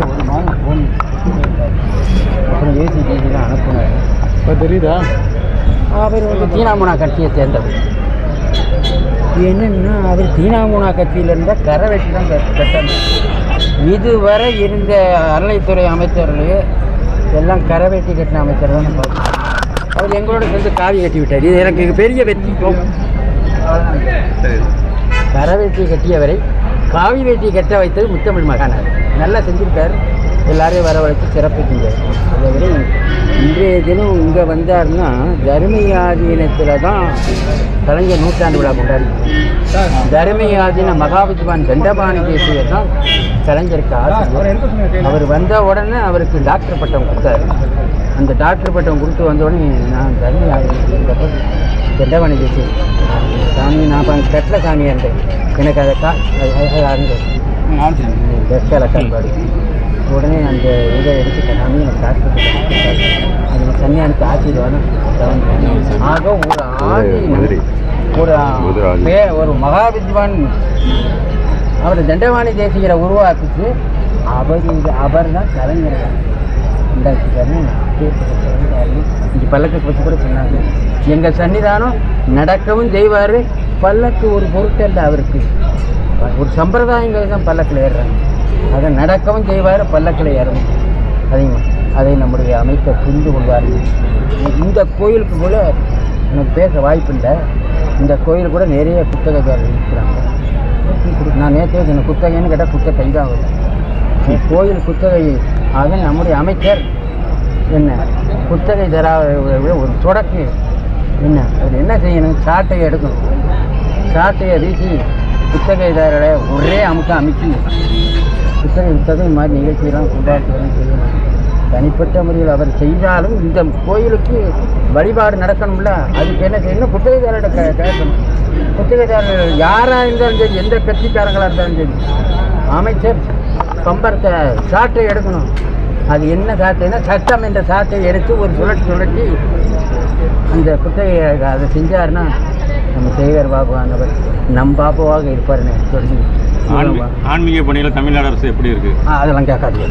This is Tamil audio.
வீட்டில் ஒரு மாதம் ஃபோன் அப்புறம் ஏசி டிசிலாம் அனுப்புனார் இப்போ தெரியுதா அவர் வந்து தீனாமுனா கட்சியை சேர்ந்தவர் என்னென்னா அவர் தீனாமுனா கட்சியில் இருந்தால் கரை வெட்டி தான் கட்ட- கட்டணும் இதுவரை இருந்த அறநிலைத்துறை அமைச்சர்களே எல்லாம் கரை வெட்டி கட்டின அமைச்சர் தான் பார்த்தோம் அவர் எங்களோட சேர்ந்து காவி கட்டி விட்டார் இது எனக்கு பெரிய வெற்றி கரை வெட்டி கட்டியவரை காவி வேட்டி கட்ட வைத்தது முத்தமிழ் மகானார் நல்லா செஞ்சுருக்கார். எல்லாரையும் வரவழைச்சு சிறப்பு அதாவது இன்றைய தினம் இங்கே வந்தாருன்னா தர்மயாதீனத்தில் தான் கலைஞர் நூற்றாண்டு விழா கொண்டாடி தர்மயாதீன மகாவித்வான் தண்டபாணி தேசியர் தான் கலைஞருக்கு ஆசிரியர். அவர் வந்த உடனே அவருக்கு டாக்டர் பட்டம் கொடுத்தாரு. அந்த டாக்டர் பட்டம் கொடுத்து வந்த உடனே நான் தர்மயாதீனத்தில் தண்டபாணி தேசியர் சாமி நான் கட்டில சாமியாக இருந்தேன் எனக்கு அதை கா வெக்கல கண்பாடு உடனே அந்த இதை எடுத்து சாமி எனக்கு டாக்டர் அது சன்னியானுக்கு ஆசீர்வாதம் ஆக ஒரு ஆதி ஒரு ஒரு மகாவித்வான் அவர் தண்டவாணி தேசிகரை உருவாக்கிச்சு அவர் இது அவர் தான் கலைஞர் இங்கே பல்லக்கு பற்றி கூட சொன்னாங்க எங்கள் சன்னிதானம் நடக்கவும் செய்வார் பல்லக்கு ஒரு பொருட்டல்ல அவருக்கு ஒரு சம்பிரதாயங்கள் தான் பல்லக்கில் ஏறுறாங்க அதை நடக்கவும் செய்வார் பல்லக்கில் ஏறும் அதையும் அதை நம்முடைய அமைச்சர் புரிந்து கொள்வார்கள் இந்த கோயிலுக்கு கூட எனக்கு பேச வாய்ப்பில்லை. இந்த கோயில் கூட நிறைய புத்தகக்காரர்கள் இருக்கிறாங்க. நான் நேற்றே சொன்ன குத்தகைன்னு கேட்டால் குத்தகை தான் வரும். கோயில் குத்தகை ஆக நம்முடைய அமைச்சர் என்ன குத்தகை தராத விட ஒரு தொடக்கு என்ன அதில் என்ன செய்யணும்? சாட்டையை எடுக்கணும். சாட்டையை வீசி குத்தகைதாரரை ஒரே அமுக்க அமுக்கி புத்தக புத்தகம் இந்த மாதிரி நிகழ்ச்சியெல்லாம் கொண்டாடுறதுன்னு செய்யணும் தனிப்பட்ட முறையில் அவர் செய்தாலும் இந்த கோயிலுக்கு வழிபாடு நடக்கணும்ல? அதுக்கு என்ன செய்யணும்? புத்தகதாரர்கிட்ட கேட்கணும். புத்தகதாரர் யாராக இருந்தாலும் சரி எந்த கட்சிக்காரங்களாக இருந்தாலும் சரி அமைச்சர் பம்பரத்தை சாட்டை எடுக்கணும். அது என்ன சாட்டைன்னா சட்டம் என்ற சாட்டை எடுத்து ஒரு சுழற்சி சுழற்சி அந்த குத்தகையை அதை செஞ்சாருன்னா நம்ம சேகர் பாபுவானவர் நம் பாபுவாக இருப்பாருன்னு சொல்லி ஆன்மீக பணியில் தமிழ்நாடு அரசு எப்படி இருக்கு? ஆ, அதெல்லாம் கேட்காது